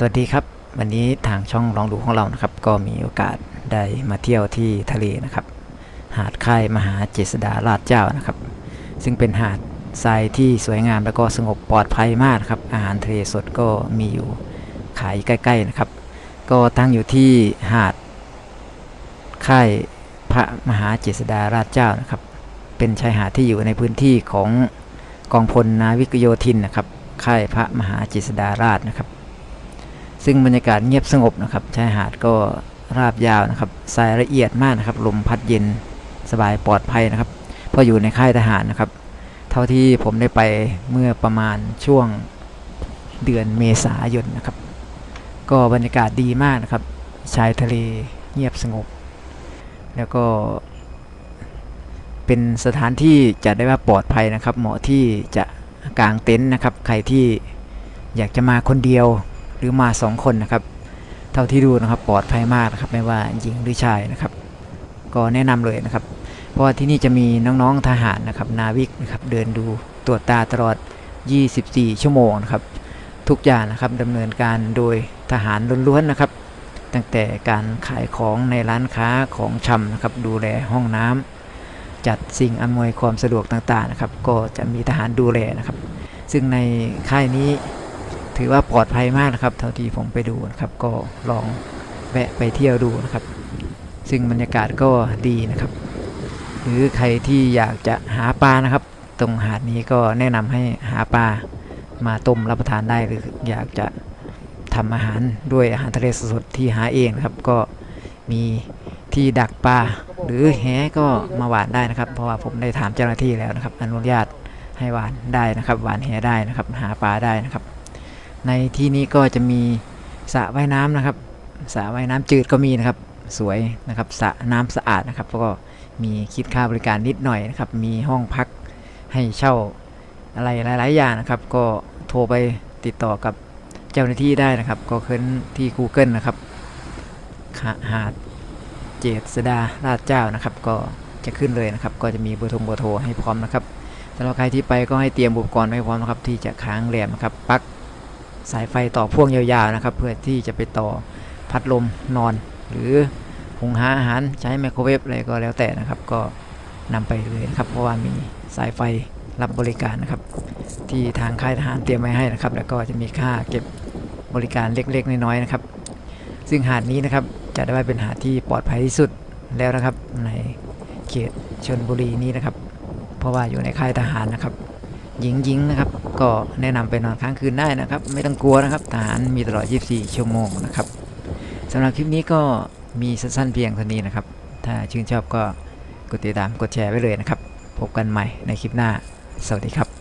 สวัสดีครับ วันนี้ทางช่องลองดูของเรานะครับ ก็มีโอกาสได้มาเที่ยวที่ทะเลนะครับ หาดค่ายมหาเจษฎาราชเจ้านะครับ ซึ่งเป็นหาดทรายที่สวยงามแล้วก็สงบปลอดภัยมากครับ อาหารทะเลสดก็มีอยู่ขายใกล้ ๆนะครับ ก็ตั้งอยู่ที่หาดค่ายพระมหาเจษฎาราชเจ้านะครับ เป็นชายหาดที่อยู่ในพื้นที่ของกองพลนาวิกโยธินนะครับค่ายพระมหาเจษฎาราชนะครับ ซึ่งบรรยากาศเงียบสงบนะครับชายหาดก็ราบยาวนะครับทรายละเอียดมากนะครับ ลมพัดเย็นสบายปลอดภัยนะครับพราะอยู่ในค่ายทหารนะครับ เท่าที่ผมได้ไปเมื่อประมาณช่วงเดือนเมษายนนะครับ ก็บรรยากาศดีมากนะครับ ชายทะเลเงียบสงบ แล้วก็เป็นสถานที่จะได้ว่าปลอดภัยนะครับ เหมาะที่จะกางเต็นท์นะครับ ใครที่อยากจะมาคนเดียว หรือมาสองคนนะครับ เท่าที่ดูนะครับปลอดภัยมากนะครับไม่ว่าหญิงหรือชายนะครับ ก็แนะนำเลยนะครับ เพราะว่าที่นี่จะมีน้องๆทหารนะครับนาวิกนะครับเดินดูตรวจตาตลอด 24 ชั่วโมงนะครับ ทุกอย่างนะครับดำเนินการโดยทหารล้วนๆนะครับ ตั้งแต่การขายของในร้านค้าของชำนะครับดูแลห้องน้ำจัดสิ่งอำนวยความสะดวกต่างๆนะครับ ก็จะมีทหารดูแลนะครับ ซึ่งในค่ายนี้ ถือว่าปลอดภัยมากนะครับ เท่าที่ผมไปดูนะครับ ก็ลองแวะไปเที่ยวดูนะครับ ซึ่งบรรยากาศก็ดีนะครับ หรือใครที่อยากจะหาปลานะครับ ตรงหาดนี้ก็แนะนำให้หาปลามาต้มรับประทานได้หรืออยากจะทำอาหารด้วยอาหารทะเลสดๆที่หาเองนะครับ ก็มีที่ดักปลาหรือแหก็มาหวานได้นะครับ เพราะว่าผมได้ถามเจ้าหน้าที่แล้วนะครับ อนุญาตให้หวานได้นะครับ หวานแหได้นะครับ หาปลาได้นะครับ ในที่นี้ก็จะมีสระว่ายน้ำนะครับสระว่ายน้ำจืดก็มีนะครับ สวยนะครับสระน้ำสะอาดนะครับก็มีคิดค่าบริการนิดหน่อยนะครับ มีห้องพักให้เช่าอะไรหลาย ๆ อย่างนะครับ ก็โทรไปติดต่อกับเจ้าหน้าที่ได้นะครับ ก็ขึ้นที่ Google นะครับหาหาดเจษดาราชเจ้านะครับ ก็จะขึ้นเลยนะครับ ก็จะมีเบอร์โทรเบอร์โทรให้พร้อมนะครับสำหรับใครที่ไปก็ให้เตรียมอุปกรณ์ไว้พร้อมนะครับ ที่จะค้างแรมนะครับปัก สายไฟต่อพ่วงยาวๆนะครับ เพื่อที่จะไปต่อพัดลมนอน หรือหุงหาอาหารใช้ไมโครเวฟอะไรก็แล้วแต่นะครับ ก็นำไปเลยครับ เพราะว่ามีสายไฟรับบริการนะครับ ที่ทางค่ายทหารเตรียมไว้ให้นะครับ แล้วก็จะมีค่าเก็บบริการเล็กๆน้อยๆนะครับ ซึ่งหาดนี้นะครับจะได้ว่าเป็นหาดที่ปลอดภัยที่สุดแล้วนะครับ ในเขตชนบุรีนี้นะครับ เพราะว่าอยู่ในค่ายทหารนะครับหญิงๆนะครับ ก็แนะนำไปนอนค้างคืนได้นะครับ ไม่ต้องกลัวนะครับทหารมีตลอด 24 ชั่วโมงนะครับสำหรับคลิปนี้ก็มีสั้นๆเพียงเท่านี้นะครับ ถ้าชื่นชอบก็กดติดตามกดแชร์ไว้เลยนะครับ พบกันใหม่ในคลิปหน้า สวัสดีครับ